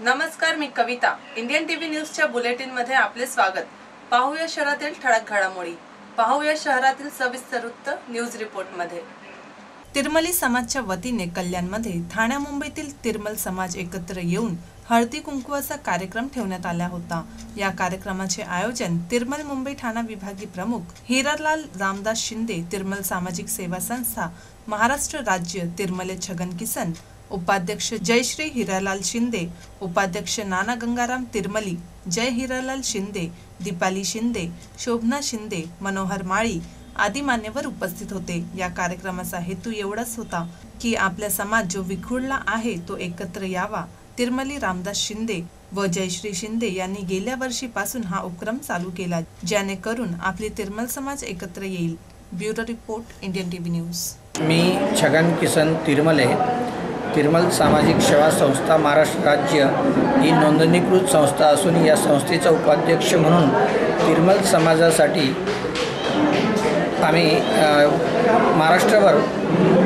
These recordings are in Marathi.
नमस्कार मी कविता. इंडियन टीव्ही न्यूजच्या बुलेटिनमध्ये आपले स्वागत. पाहूया शहरातील ठळक घडामोडी. पाहूया शहरातील सविस्तर वृत्त न्यूज रिपोर्टमध्ये तिरमली समाजच्या वतीने कल्याणमध्ये ठाण्या मुंबईतील तिरमल समाज एकत्र येऊन हळदी कुंकवाचा कार्यक्रम ठेवण्यात आला होता. या कार्यक्रमाचे आयोजन तिरमल मुंबई ठाणा विभागीय प्रमुख हिरालाल रामदास शिंदे तिरमल सामाजिक सेवा संस्था महाराष्ट्र राज्य तिरमले छगन किसन उपाध्यक्ष जयश्री हिरालाल शिंदे उपाध्यक्ष नाना गंगाराम तिरमली जय हिरालाल शिंदे दीपाली शिंदे शोभना शिंदे मनोहर माळी आदी मान्यवर उपस्थित होते. या कार्यक्रमाचा हेतू एवढाच होता की आपला समाज जो विखुरला आहे तो एकत्र यावा. तिरमली रामदास शिंदे व जयश्री शिंदे यांनी गेल्या वर्षीपासून हा उपक्रम चालू केला ज्याने करून आपली तिरमल समाज एकत्र येईल. Bureau report Indian TV news. मी छगन किसन तिरमले तिरमल सामाजिक सेवा संस्था महाराष्ट्र राज्य ही नोंदणीकृत संस्था असून या संस्थेचा उपाध्यक्ष म्हणून तिरमल समाजासाठी आम्ही महाराष्ट्रभर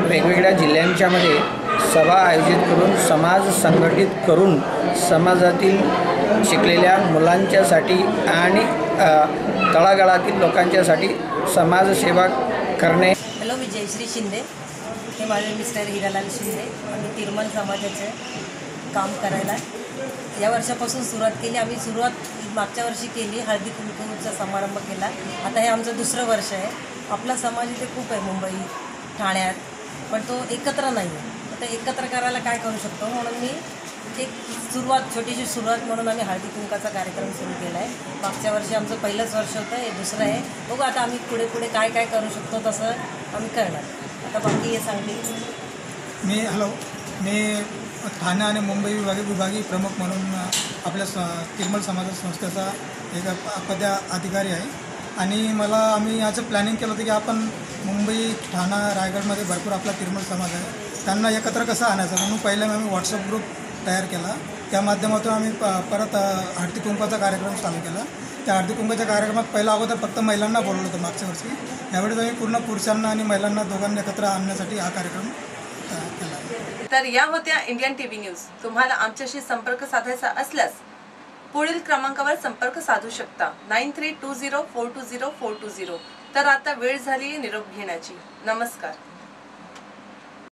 वेगवेगळ्या जिल्ह्यांच्यामध्ये सभा आयोजित करून समाज संघटित करून समाजातील शिकलेल्या मुलांच्यासाठी आणि तळागाळातील लोकांच्यासाठी समाजसेवा करणे हॅलो मी जयश्री शिंदे. हे माझे मिस्टर हिरालाल शिंदे. आम्ही तिरमल समाजाचे काम करायला. या वर्षापासून सुरुवात केली. आम्ही सुरुवात मागच्या वर्षी केली. हळदी कुंकूचा समारंभ केला. आता हे आमचं दुसरं वर्ष आहे. आपला समाज इथे खूप आहे मुंबई ठाण्यात. पण तो एकत्र नाही आहे आता एकत्र करायला काय करू शकतो? म्हणून मी एक सुरुवात छोटीशी सुरुवात म्हणून आम्ही हळदी कुंकाचा कार्यक्रम सुरू केला आहे मागच्या वर्षी आमचं पहिलंच वर्ष होतं हे दुसरं आहे. बघू आता आम्ही पुढे पुढे काय काय करू शकतो तसं आम्ही करणार. आता बाकी हे सांगली मी हॅलो मी ठाणे आणि मुंबई विभागीय विभागीय प्रमुख म्हणून आपल्या स तिरमल समाज संस्थेचा एक पद्या अधिकारी आहे. आणि मला आम्ही याचं प्लॅनिंग केलं होतं की आपण मुंबई ठाणा रायगडमध्ये भरपूर आपला तिरमल समाज आहे. त्यांना एकत्र कसं आणायचं? म्हणून पहिल्या आम्ही व्हॉट्सअप ग्रुप तयार केला. त्या माध्यमातून आम्ही प परत हळदी कुंकवाचा कार्यक्रम चालू केला. त्या हळदी कुंकवाच्या कार्यक्रमात पहिला अगोदर फक्त महिलांना बोलवलं होतं मागच्या वर्षी. यावेळेस आम्ही पूर्ण पुरुषांना आणि महिलांना दोघांना एकत्र आणण्यासाठी हा कार्यक्रम केला. तर या होत्या इंडियन टीव्ही न्यूज. तुम्हाला आमच्याशी संपर्क साधायचा असल्यास पुढील क्रमांकावर संपर्क साधू शकता. Nine three two zero four two zero four two zero. तर आता वेळ झाली निरोप घेण्याची. नमस्कार.